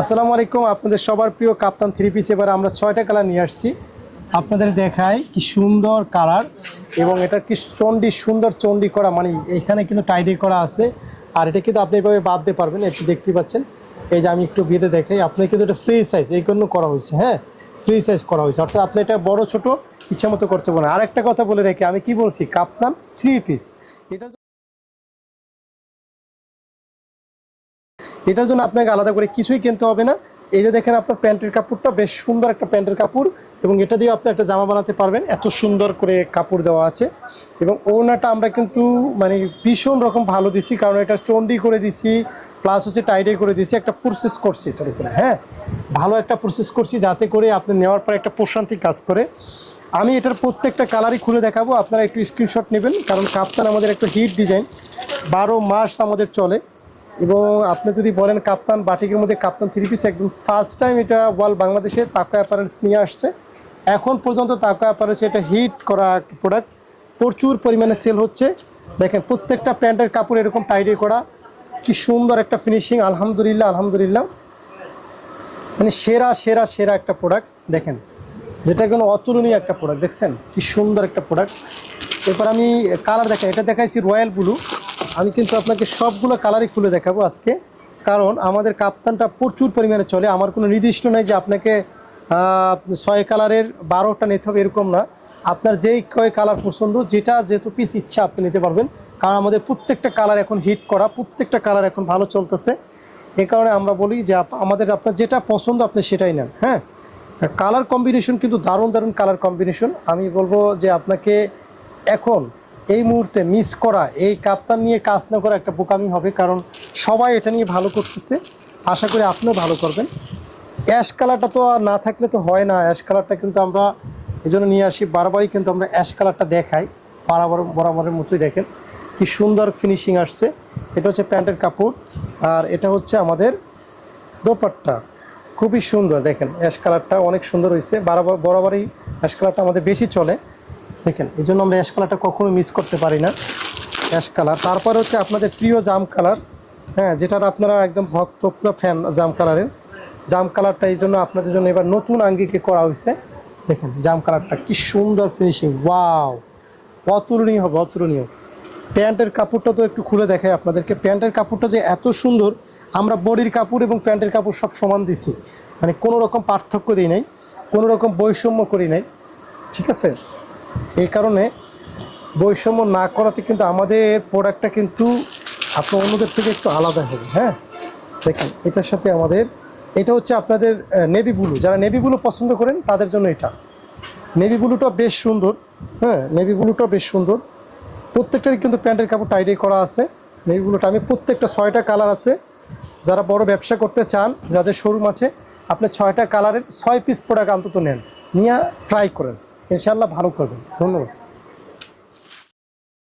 আসসালামু আলাইকুম, আপনাদের সবার প্রিয় কাপ্তান থ্রি পিস এবার আমরা ছয়টা কালার নিয়ে আসছি। আপনাদের দেখায় কি সুন্দর কালার এবং এটা কি চন্ডি সুন্দর চন্ডি করা মানে এখানে কিন্তু টাইডি করা আছে। আর এটা কিন্তু আপনি এভাবে বাদ দিতে পারবেন একটু দেখতে পাচ্ছেন। এই যে আমি একটু বেঁধে দেখাই আপনি কিন্তু এটা ফ্রি সাইজ এই জন্য করা হয়েছে হ্যাঁ? ফ্রি সাইজ করা হয়েছে। অর্থাৎ আপনি এটা বড়, ছোট, ইচ্ছা মতো করতে পারেন আর একটা কথা বলে রেখে, আমি কি বলছি, কাপ্তান থ্রি পিস এটা এটার জন্য আপনাকে আলাদা করে কিছুই কিনতে হবে না। এই যে দেখেন আপনার প্যান্টের কাপড়টা, বেশ সুন্দর একটা প্যান্টের কাপড় এবং এটা দিয়ে আপনি একটা জামা বানাতে পারবেন। এত সুন্দর করে কাপড় দেওয়া আছে এবং ওনাটা আমরা কিন্তু মানে ভীষণ রকম ভালো দিছি কারণ এটা চন্ডি করে দিছি প্লাস হচ্ছে টাইডে করে দিছি একটা প্রসেস করছি এটার উপরে হ্যাঁ? ভালো একটা প্রসেস করছি যাতে করে আপনি নেওয়ার পর একটা প্রশান্তি কাজ করে। আমি এটার প্রত্যেকটা কালারই খুলে দেখাবো, আপনারা একটু স্ক্রিনশট নেবেন, কারণ কাপ্তান আমাদের একটা হিট ডিজাইন বারো মাস আমাদের চলে। এবং আপনি যদি বলেন কাপ্তান বাটিকের মধ্যে কাপ্তান থ্রি পিস একদম ফার্স্ট টাইম এটা ওয়াল বাংলাদেশে তাকা অ্যাপারেলস নিয়ে আসছে। এখন পর্যন্ত তাকা অ্যাপারেলস এটা হিট করা প্রোডাক্ট প্রচুর পরিমাণে সেল হচ্ছে। দেখেন, প্রত্যেকটা প্যান্টের কাপড় এরকম টাইডে করা। কি সুন্দর একটা ফিনিশিং আলহামদুলিল্লাহ আলহামদুলিল্লাহ। মানে সেরা সেরা সেরা একটা প্রোডাক্ট দেখেন, যেটা কোনো অতুলনীয় একটা প্রোডাক্ট দেখছেন? কি সুন্দর একটা প্রোডাক্ট এরপর আমি কালার দেখেন, এটা দেখাইছি রয়্যাল ব্লু আমি কিন্তু আপনাকে সবগুলো কালারই খুলে দেখাবো আজকে। কারণ আমাদের কাপ্তানটা প্রচুর পরিমাণে চলে। আমার কোনো নির্দিষ্ট নেই যে আপনাকে ছয় কালারের বারোটা নিতে হবে, এরকম না। আপনার যেই কয় কালার পছন্দ, যেটা যেহেতু পিস ইচ্ছা আপনি নিতে পারবেন। কারণ আমাদের প্রত্যেকটা কালার এখন হিট করা, প্রত্যেকটা কালার এখন ভালো চলতেছে। এ কারণে আমরা বলি যে আমাদের আপনার যেটা পছন্দ, আপনি সেটাই নেন হ্যাঁ? কালার কম্বিনেশন কিন্তু দারুণ দারুণ কালার কম্বিনেশন আমি বলব যে আপনাকে এখন এই মুহূর্তে মিস করা, এই কাপ্তান নিয়ে কাজ না করা একটা বোকামি হবে, কারণ সবাই এটা নিয়ে ভালো করতেছে। আশা করি আপনিও ভালো করবেন। অ্যাশ কালারটা তো আর না থাকলে তো হয় না। অ্যাশ কালারটা কিন্তু আমরা এই জন্য নিয়ে আসি। বারবারই কিন্তু আমরা অ্যাশ কালারটা দেখাই। বরাবর বরাবরের মতোই দেখেন। কি সুন্দর ফিনিশিং আসছে। এটা হচ্ছে প্যান্টের কাপড়। আর এটা হচ্ছে আমাদের দোপাট্টা। খুবই সুন্দর। দেখেন অ্যাশ কালারটা অনেক সুন্দর হয়েছে। বারবার বরাবরই অ্যাশ কালারটা আমাদের বেশি চলে। দেখেন, এই জন্য আমরা অ্যাশ কালারটা কখনো মিস করতে পারি না। অ্যাশ কালার তারপর হচ্ছে আপনাদের প্রিয় জাম কালার হ্যাঁ যেটার আপনারা একদম ভক্ত, পুরো ফ্যান জাম কালারের জাম কালারটা এই জন্য আপনাদের জন্য এবার নতুন আঙ্গিকে করা হয়েছে। দেখেন, জাম কালারটা কি সুন্দর ফিনিশিং ওয়াও অতুলনীয় হবে, অতুলনীয়। প্যান্টের কাপড়টা তো একটু খুলে দেখাই আপনাদেরকে। প্যান্টের কাপড়টা যে এত সুন্দর, আমরা বডির কাপড় এবং প্যান্টের কাপড় সব সমান দিছি। মানে কোনো রকম পার্থক্য দিই নাই, কোনো রকম বৈষম্য করি নাই। ঠিক আছে? এই কারণে বৈষম্য না করাতে কিন্তু আমাদের প্রোডাক্টটা কিন্তু আপনার অন্যদের থেকে একটু আলাদা হবে হ্যাঁ? দেখেন, এটার সাথে আমাদের, এটা হচ্ছে আপনাদের নেভি ব্লু যারা নেভি ব্লু পছন্দ করেন, তাদের জন্য এটা। নেভি ব্লুটা বেশ সুন্দর হ্যাঁ? নেভি ব্লুটা বেশ সুন্দর। প্রত্যেকটারই কিন্তু প্যান্টের কাপড় টাইডে করা আছে। নেভি ব্লুটা আমি প্রত্যেকটা ছয়টা কালার আছে। যারা বড় ব্যবসা করতে চান, যাদের শোরুম আছে, আপনি ছয়টা কালারের ছয় পিস প্রোডাক্ট অন্তত নেন। নিয়ে ট্রাই করেন। ইনশাল্লাহ ভালো করবেন। ধন্যবাদ।